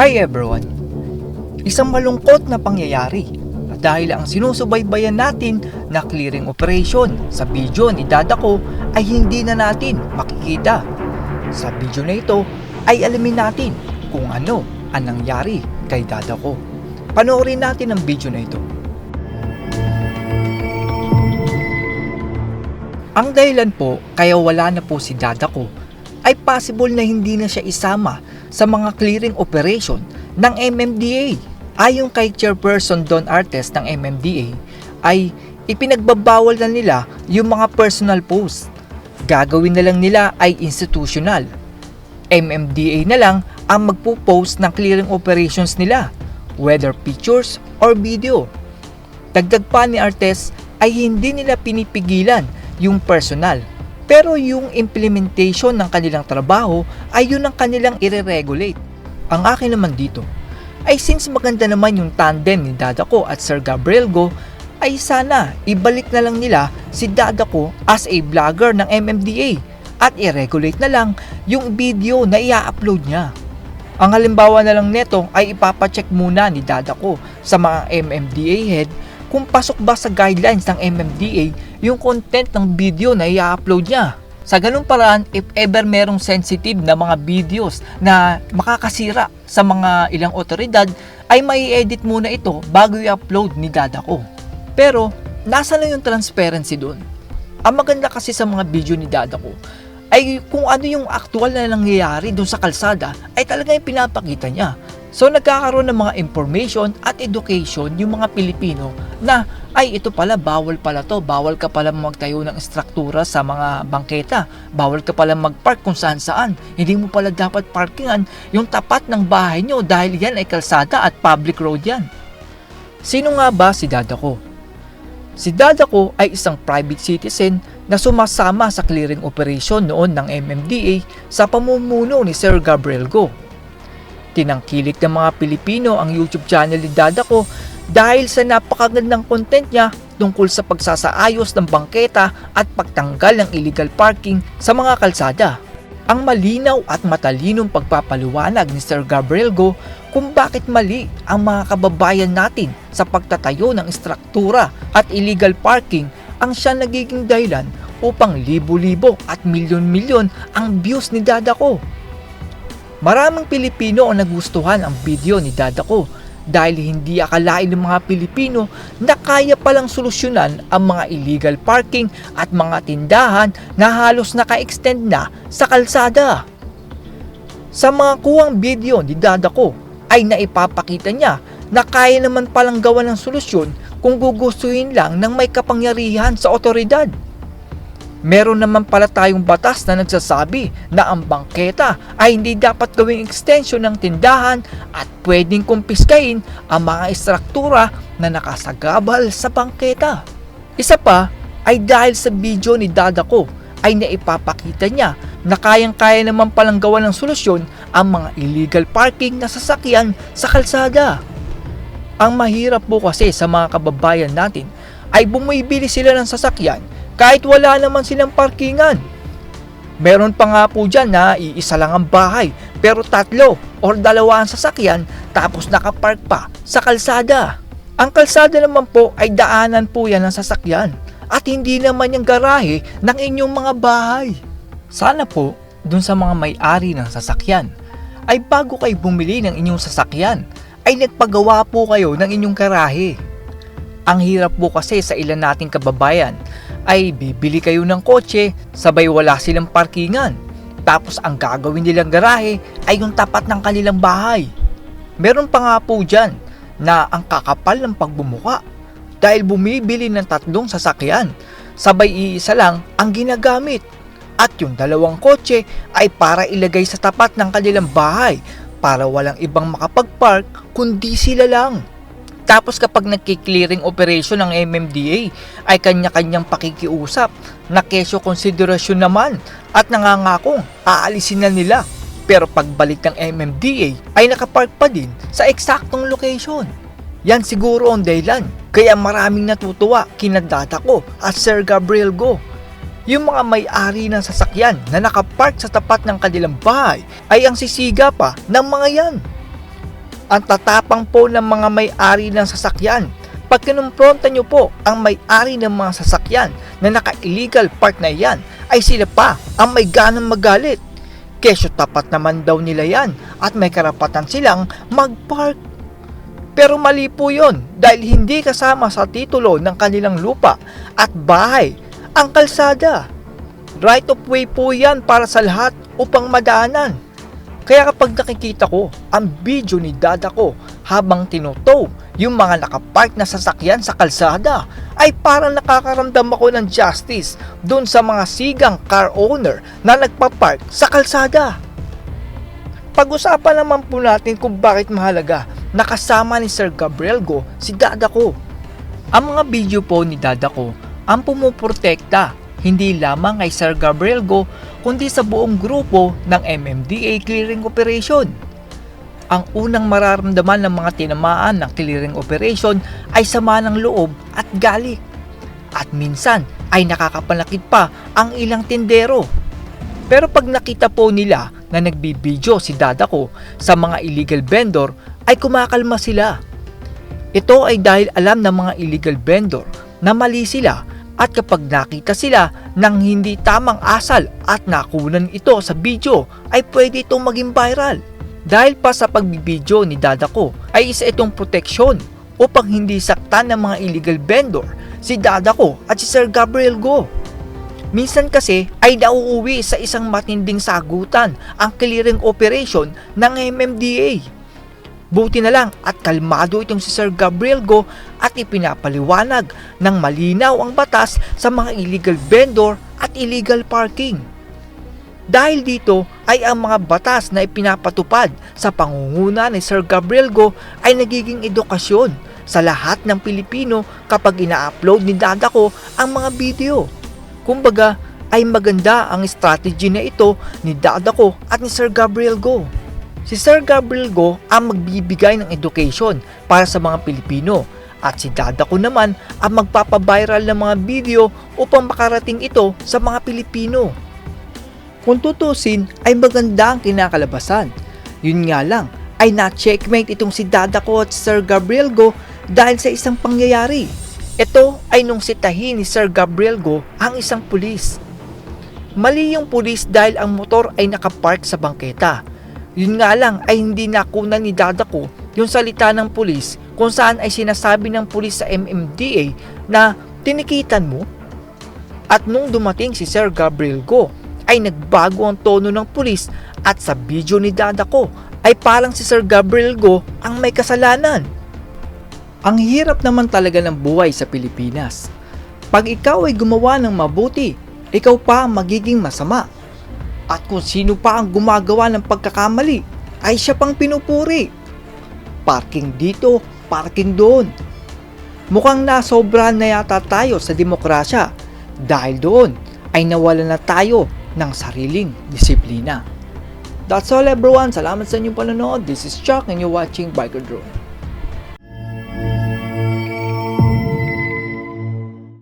Hi everyone! Isang malungkot na pangyayari dahil ang sinusubaybayan natin na clearing operation sa video ni Dada ko ay hindi na natin makikita. Sa video na ito ay alamin natin kung ano ang nangyari kay Dada ko. Panoorin natin ang video na ito. Ang dahilan po kaya wala na po si Dada ko ay possible na hindi na siya isama sa mga clearing operation ng MMDA. Ayon kay Chairperson Don Artes ng MMDA ay ipinagbabawal na nila yung mga personal post. Gagawin na lang nila ay institutional. MMDA na lang ang magpo-post ng clearing operations nila, whether pictures or video. Dagdag pa ni Artes ay hindi nila pinipigilan yung personal pero yung implementation ng kanilang trabaho ay yun ang kanilang ire-regulate. Ang akin naman dito ay since maganda naman yung tandem ni Dada ko at Sir Gabriel Go ay sana ibalik na lang nila si Dada ko as a vlogger ng MMDA at i-regulate na lang yung video na i-upload niya. Ang halimbawa na lang neto ay ipapacheck muna ni Dada ko sa mga MMDA head kung pasok ba sa guidelines ng MMDA yung content ng video na i-upload niya. Sa ganung paraan, if ever merong sensitive na mga videos na makakasira sa mga ilang otoridad, ay mai edit muna ito bago i-upload ni dada ko. Pero, nasa na yung transparency doon? Ang maganda kasi sa mga video ni dada ko, ay kung ano yung actual na nangyayari doon sa kalsada, ay talaga yung pinapakita niya. So nagkakaroon ng mga information at education yung mga Pilipino na ay ito pala bawal pala to, bawal ka pala magtayo ng struktura sa mga bangketa, bawal ka pala magpark kung saan saan, hindi mo pala dapat parkingan yung tapat ng bahay nyo dahil yan ay kalsada at public road yan. Sino nga ba si Dada ko? Si Dada ko ay isang private citizen na sumasama sa clearing operation noon ng MMDA sa pamumuno ni Sir Gabriel Go. Tinangkilik ng mga Pilipino ang YouTube channel ni Dada ko dahil sa napakagandang content niya tungkol sa pagsasaayos ng bangketa at pagtanggal ng illegal parking sa mga kalsada. Ang malinaw at matalinong pagpapaliwanag ni Sir Gabriel Go kung bakit mali ang mga kababayan natin sa pagtatayo ng istruktura at illegal parking ang siya nagiging dahilan upang libo-libo at milyon-milyon ang views ni Dada ko. Maraming Pilipino ang nagustuhan ang video ni Dada ko dahil hindi akalain ng mga Pilipino na kaya palang solusyonan ang mga illegal parking at mga tindahan na halos naka-extend na sa kalsada. Sa mga kuwang video ni Dada ko ay naipapakita niya na kaya naman palang gawa ng solusyon kung gugustuhin lang ng may kapangyarihan sa otoridad. Meron naman pala tayong batas na nagsasabi na ang bangketa ay hindi dapat gawing extension ng tindahan at pwedeng kumpiskain ang mga istruktura na nakasagabal sa bangketa. Isa pa ay dahil sa video ni Dada ko ay naipapakita niya na kayang-kaya naman palang gawa ng solusyon ang mga illegal parking na sasakyan sa kalsada. Ang mahirap po kasi sa mga kababayan natin ay bumibili sila ng sasakyan kahit wala naman silang parkingan. Meron pa nga po dyan na iisa lang ang bahay pero tatlo or dalawa ang sasakyan tapos nakapark pa sa kalsada. Ang kalsada naman po ay daanan po yan ng sasakyan at hindi naman yung garahe ng inyong mga bahay. Sana po dun sa mga may-ari ng sasakyan ay bago kayo bumili ng inyong sasakyan ay nagpagawa po kayo ng inyong garahe. Ang hirap po kasi sa ilan nating kababayan ay bibili kayo ng kotse sabay wala silang parkingan. Tapos ang gagawin nilang garahe ay yung tapat ng kanilang bahay. Meron pa nga po dyan na ang kakapal ng pagbumuka dahil bumibili ng tatlong sasakyan. Sabay iisa lang ang ginagamit. At yung dalawang kotse ay para ilagay sa tapat ng kanilang bahay para walang ibang makapag-park kundi sila lang. Tapos kapag nagki-clearing operation ng MMDA ay kanya-kanyang pakikiusap na kesyo konsiderasyon naman at nangangakong aalisin na nila. Pero pagbalik ng MMDA ay nakapark pa din sa eksaktong location. Yan siguro ang dahilan kaya maraming natutuwa kinadata ko at Sir Gabriel Go. Yung mga may-ari ng sasakyan na nakapark sa tapat ng kanilang bahay ay ang sisiga pa ng mga yan. Ang tatapang po ng mga may-ari ng sasakyan. Pag kinumpronta nyo po ang may-ari ng mga sasakyan na naka-illegal park na yan, ay sila pa ang may ganang magalit. Kesyo tapat naman daw nila yan at may karapatan silang mag-park. Pero mali po yun dahil hindi kasama sa titulo ng kanilang lupa at bahay ang kalsada. Right of way po yan para sa lahat upang madaanan. Kaya kapag nakikita ko ang video ni dada ko habang tinutow yung mga nakapark na sasakyan sa kalsada ay parang nakakaramdam ako ng justice doon sa mga sigang car owner na nagpapark sa kalsada. Pag-usapan naman po natin kung bakit mahalaga nakasama ni Sir Gabriel Go si dada ko. Ang mga video po ni dada ko ang pumuprotekta hindi lamang kay Sir Gabriel Go kundi sa buong grupo ng MMDA clearing operation. Ang unang mararamdaman ng mga tinamaan ng clearing operation ay sama ng loob at galit. At minsan ay nakakapanakit pa ang ilang tindero. Pero pag nakita po nila na nagbibideo si dada ko sa mga illegal vendor ay kumakalma sila. Ito ay dahil alam ng mga illegal vendor na mali sila at kapag nakita sila ng hindi tamang asal at nakunan ito sa video ay pwede itong maging viral. Dahil pa sa pagbibideo ni dada ko ay isa itong proteksyon upang hindi saktan ng mga illegal vendor si dada ko at si Sir Gabriel Go. Minsan kasi ay nauuwi sa isang matinding sagutan ang clearing operation ng MMDA. Buti na lang at kalmado itong si Sir Gabriel Go at ipinapaliwanag ng malinaw ang batas sa mga illegal vendor at illegal parking. Dahil dito ay ang mga batas na ipinapatupad sa pangunguna ni Sir Gabriel Go ay nagiging edukasyon sa lahat ng Pilipino kapag ina-upload ni Dada ko ang mga video. Kumbaga ay maganda ang strategy na ito ni Dada ko at ni Sir Gabriel Go. Si Sir Gabriel Go ang magbibigay ng education para sa mga Pilipino at si Dada ko naman ang magpapaviral ng mga video upang makarating ito sa mga Pilipino. Kung tutusin ay maganda ang kinakalabasan. Yun nga lang ay na-checkmate itong si Dada ko at Sir Gabriel Go dahil sa isang pangyayari. Ito ay nung sitahin ni Sir Gabriel Go ang isang pulis. Mali yung pulis dahil ang motor ay nakapark sa bangketa. Yun nga lang ay hindi nakunan ni Dada ko yung salita ng pulis kung saan ay sinasabi ng pulis sa MMDA na tinikitan mo. At nung dumating si Sir Gabriel Go ay nagbago ang tono ng pulis at sa video ni Dada ko ay parang si Sir Gabriel Go ang may kasalanan. Ang hirap naman talaga ng buhay sa Pilipinas. Pag ikaw ay gumawa ng mabuti, ikaw pa magiging masama. At kung sino pa ang gumagawa ng pagkakamali, ay siya pang pinupuri. Parking dito, parking doon. Mukhang nasobrahan na yata tayo sa demokrasya dahil doon ay nawala na tayo ng sariling disiplina. That's all everyone. Salamat sa inyong panonood. This is Chuck and you're watching Biker Drone.